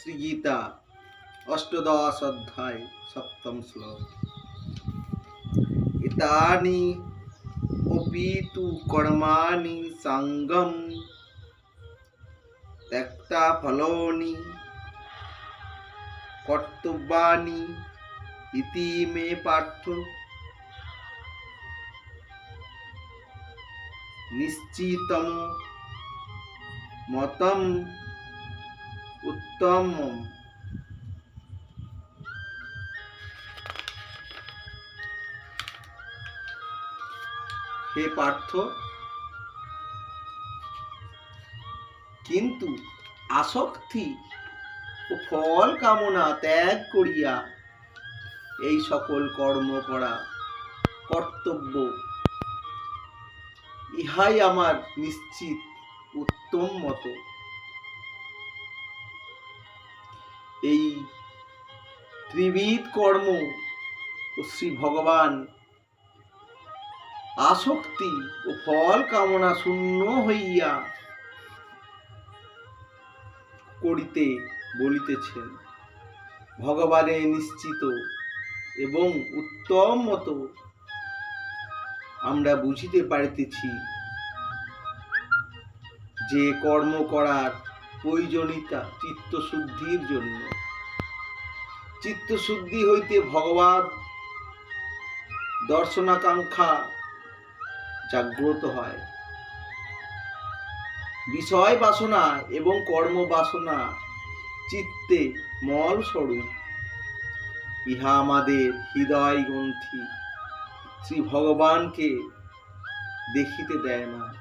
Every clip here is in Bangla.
শ্রীগীতা, অষ্টদশ অধ্যায়, সপ্তম শ্লোক। ইতানি অপি তু কর্মাণি সঙ্গম, ত্যক্তা ফলনি কর্তব্যানি ইতি মে পার্থ। নিশ্চিতম মতম উত্তম। হে পার্থ, কিন্তু আসক্তি ও ফল কামনা ত্যাগ করিয়া এই সকল কর্ম করা কর্তব্য, ইহাই আমার নিশ্চিত উত্তম মতো। এই ত্রিবিধ কর্ম ও শ্রী ভগবান আসক্তি ও ফল কামনা শূন্য হইয়া করিতে বলিতেছেন। ভগবানে নিশ্চিত এবং উত্তম মতো আমরা বুঝিতে পারিতেছি যে কর্ম করার প্রয়োজনীয়তা চিত্তশুদ্ধির জন্য। চিত্তশুদ্ধি হইতে ভগবান দর্শনাকাঙ্ক্ষা জাগ্রত হয়। বিষয় বাসনা এবং কর্ম বাসনা চিত্তে মল স্বরূপ। ইহা আমাদের হৃদয় গ্রন্থি। শ্রী ভগবানকে দেখিতে দেয় না।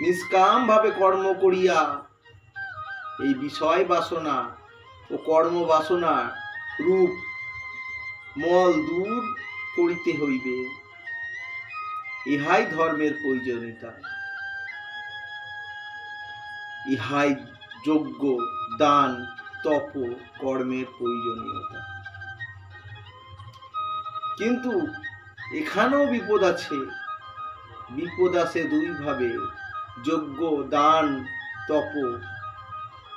নিষ্কাম ভাবে কর্ম করিয়া এই বিষয় বাসনা ও কর্ম বাসনা রূপ মল দূর করিতে হইবে। ইহাই ধর্মের প্রয়োজনীয়তা। ইহাই যোগ্য দান, তপ কর্মের প্রয়োজনীয়তা। কিন্তু এখানেও বিপদ আছে। বিপদ আছে দুইভাবে যোগ্য দান, তপ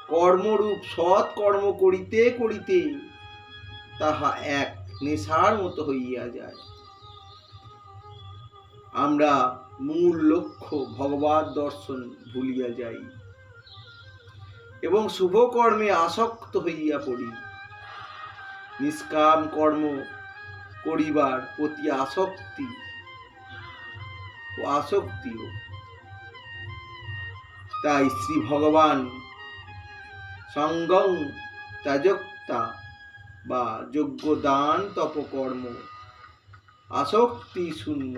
কর্মরূপ সৎ কর্ম করিতে করিতে তাহা এক নেশার মতো হইয়া যায়। আমরা মূল লক্ষ্য ভগবত দর্শন ভুলিয়া যাই এবং শুভ কর্মে আসক্ত হইয়া পড়ি। নিষ্কাম কর্ম করিবার প্রতি আসক্তি ও আসক্তিও। তাই শ্রী ভগবান সঙ্গং ত্যাজক্তা বা যোগ্য দান তপকর্ম। আসক্তি শূন্য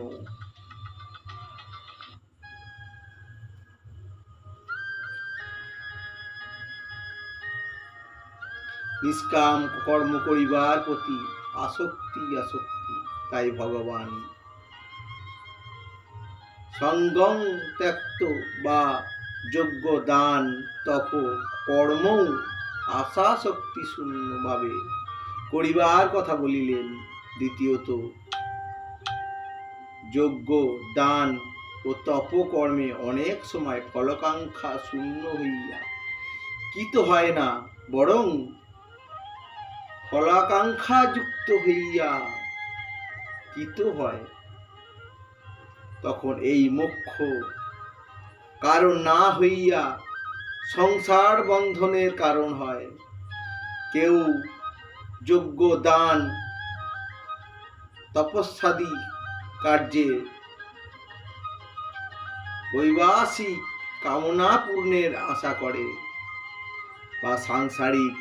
নিষ্কাম কর্ম করিবার প্রতি আসক্তি আসক্তি, তাই ভগবান। সঙ্গং ত্যক্ত বা যোগ্য দান তপ কর্ম আশা শক্তি শূন্যভাবে। করিবার কথা বলিলেন দ্বিতীয়ত। যোগ্য দান ও তপ কর্মে অনেক সময় ফলকাঙ্ক্ষা শূন্য হইয়া কিত হয় না, বরং ফলাকাঙ্ক্ষা যুক্ত হইয়া কিত হয়। তখন এই মোক্ষ কারণ না হইয়া সংসার বন্ধনের কারণ হয়। কেউ যোগ্য দান, তপস্যাদি কার্যে বৈবাসিক কামনা পূর্ণের আশা করে বা সাংসারিক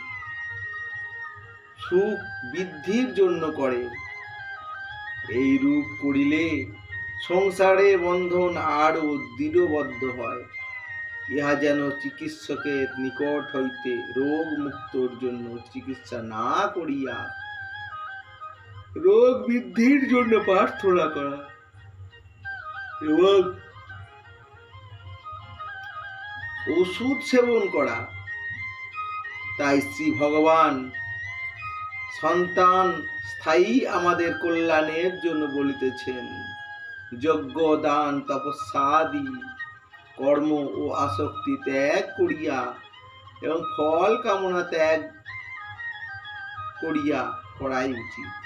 সুখ বৃদ্ধির জন্য করে। এই রূপ করিলে সংসারে বন্ধন আরও দৃঢ়বদ্ধ হয়। ইহা যেন চিকিৎসকের নিকট হইতে রোগ মুক্তর জন্য চিকিৎসা না করিয়া রোগ বৃদ্ধির জন্য প্রার্থনা করা। এবং ওষুধ সেবন করা। তাই শ্রী ভগবান সন্তান স্থায়ী আমাদের কল্যাণের জন্য বলিতেছেন। যজ্ঞ, দান, তপস্যাদি, কর্ম ও আসক্তি ত্যাগ করিয়া এবং ফল কামনা ত্যাগ করিয়া করাই উচিত।